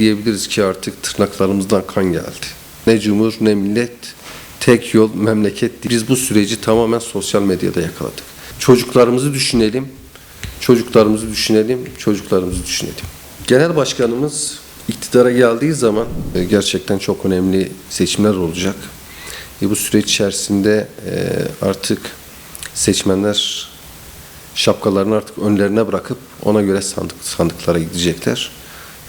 diyebiliriz ki artık tırnaklarımızdan kan geldi. Ne cumhur ne millet, tek yol memleket. Biz bu süreci tamamen sosyal medyada yakaladık. Çocuklarımızı düşünelim, çocuklarımızı düşünelim, çocuklarımızı düşünelim. Genel başkanımız iktidara geldiği zaman e, gerçekten çok önemli seçimler olacak. E, bu süreç içerisinde e, artık seçmenler şapkalarını artık önlerine bırakıp ona göre sandık sandıklara gidecekler.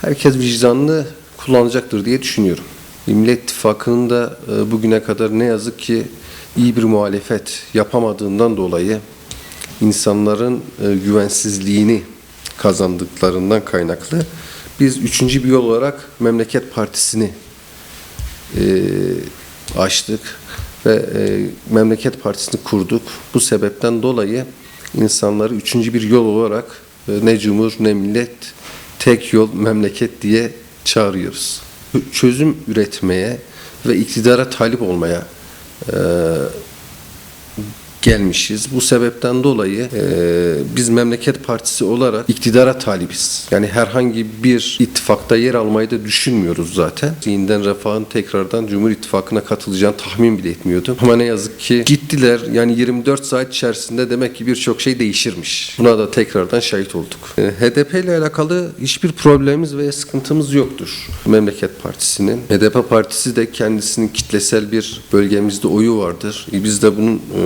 Herkes vicdanını kullanacaktır diye düşünüyorum. Millet İttifakı'nın da e, bugüne kadar ne yazık ki iyi bir muhalefet yapamadığından dolayı insanların e, güvensizliğini kazandıklarından kaynaklı biz üçüncü bir yol olarak Memleket Partisi'ni e, açtık ve Memleket Partisi'ni kurduk. Bu sebepten dolayı insanları üçüncü bir yol olarak ne cumhur ne millet tek yol memleket diye çağırıyoruz. Çözüm üretmeye ve iktidara talip olmaya e, gelmişiz. Bu sebepten dolayı e, biz Memleket Partisi olarak iktidara talibiz. Yani herhangi bir ittifakta yer almayı da düşünmüyoruz zaten. Yeniden Refah'ın tekrardan Cumhur İttifakı'na katılacağını tahmin bile etmiyordum. Ama ne yazık ki gittiler. Yani 24 saat içerisinde demek ki birçok şey değişirmiş. Buna da tekrardan şahit olduk. E, HDP ile alakalı hiçbir problemimiz veya sıkıntımız yoktur. Memleket Partisi'nin. HDP Partisi de kendisinin kitlesel bir bölgemizde oyu vardır. E, Biz de bunun e,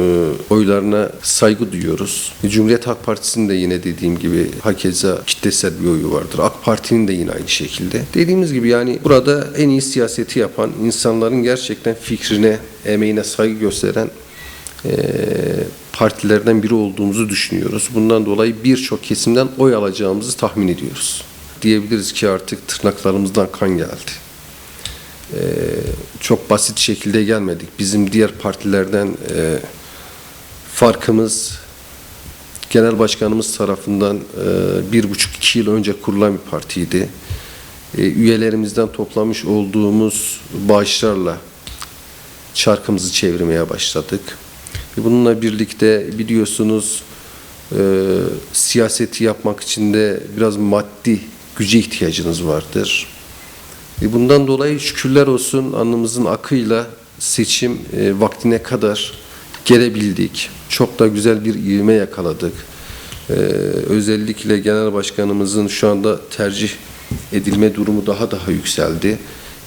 oylarına saygı duyuyoruz. Cumhuriyet Halk Partisi'nin de yine dediğim gibi hakeza kitlesel bir oyu vardır. AK Parti'nin de yine aynı şekilde. Dediğimiz gibi yani burada en iyi siyaseti yapan, insanların gerçekten fikrine, emeğine saygı gösteren partilerden biri olduğumuzu düşünüyoruz. Bundan dolayı birçok kesimden oy alacağımızı tahmin ediyoruz. Diyebiliriz ki artık tırnaklarımızdan kan geldi. E, çok basit şekilde gelmedik. Bizim diğer partilerden e, farkımız genel başkanımız tarafından e, bir buçuk iki yıl önce kurulan bir partiydi. E, üyelerimizden toplamış olduğumuz bağışlarla çarkımızı çevirmeye başladık. Bununla birlikte biliyorsunuz e, siyaseti yapmak için de biraz maddi güce ihtiyacınız vardır. E, Bundan dolayı şükürler olsun alnımızın akıyla seçim e, vaktine kadar gelebildik. Çok da güzel bir ivme yakaladık. E, özellikle genel başkanımızın şu anda tercih edilme durumu daha daha yükseldi.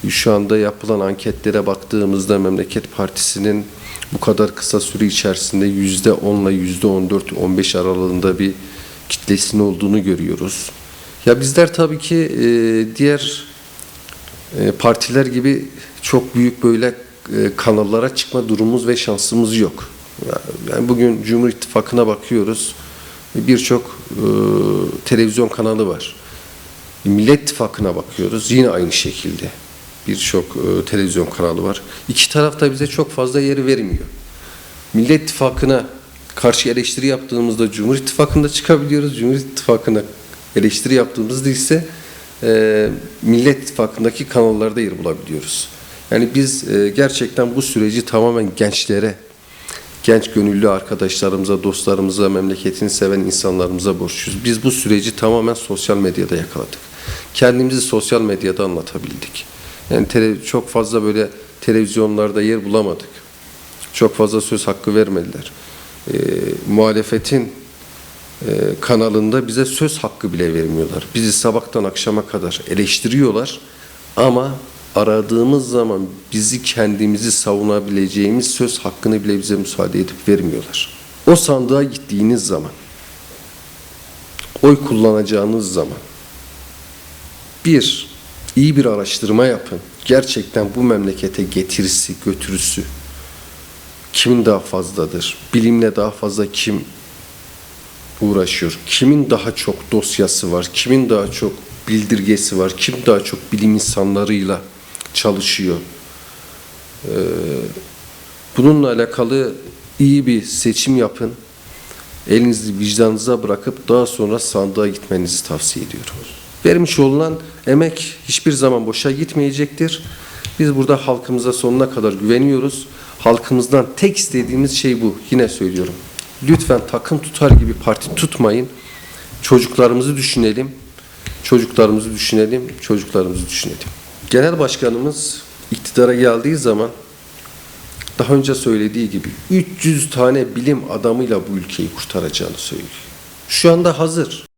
Şu anda yapılan anketlere baktığımızda Memleket Partisi'nin bu kadar kısa süre içerisinde yüzde onla yüzde on dört, on beş aralığında bir kitlesinin olduğunu görüyoruz. Ya bizler tabii ki e, diğer e, partiler gibi çok büyük böyle kanallara çıkma durumumuz ve şansımız yok. Yani bugün Cumhur İttifakı'na bakıyoruz. Birçok e, televizyon kanalı var. Millet İttifakı'na bakıyoruz. Yine aynı şekilde. Birçok e, televizyon kanalı var. İki taraf da bize çok fazla yeri vermiyor. Millet İttifakı'na karşı eleştiri yaptığımızda Cumhur İttifakı'nda çıkabiliyoruz. Cumhur İttifakı'na eleştiri yaptığımızda ise e, Millet İttifakı'ndaki kanallarda yer bulabiliyoruz. Yani biz e, gerçekten bu süreci tamamen gençlere, genç gönüllü arkadaşlarımıza, dostlarımıza, memleketini seven insanlarımıza borçluyuz. Biz bu süreci tamamen sosyal medyada yakaladık. Kendimizi sosyal medyada anlatabildik. Yani çok fazla böyle televizyonlarda yer bulamadık. Çok fazla söz hakkı vermediler. E, muhalefetin e, kanalında bize söz hakkı bile vermiyorlar. Bizi sabahtan akşama kadar eleştiriyorlar ama aradığımız zaman bizi kendimizi savunabileceğimiz söz hakkını bile bize müsaade edip vermiyorlar. O sandığa gittiğiniz zaman, oy kullanacağınız zaman bir, iyi bir araştırma yapın. Gerçekten bu memlekete getirisi, götürüsü kimin daha fazladır? Bilimle daha fazla kim uğraşıyor? Kimin daha çok dosyası var? Kimin daha çok bildirgesi var? Kim daha çok bilim insanlarıyla çalışıyor? Ee, bununla alakalı iyi bir seçim yapın. Elinizi vicdanınıza bırakıp daha sonra sandığa gitmenizi tavsiye ediyorum. Vermiş olunan emek hiçbir zaman boşa gitmeyecektir. Biz burada halkımıza sonuna kadar güveniyoruz. Halkımızdan tek istediğimiz şey bu. Yine söylüyorum. Lütfen takım tutar gibi parti tutmayın. Çocuklarımızı düşünelim. çocuklarımızı düşünelim, çocuklarımızı düşünelim. Genel başkanımız iktidara geldiği zaman daha önce söylediği gibi 300 tane bilim adamıyla bu ülkeyi kurtaracağını söylüyor. Şu anda hazır.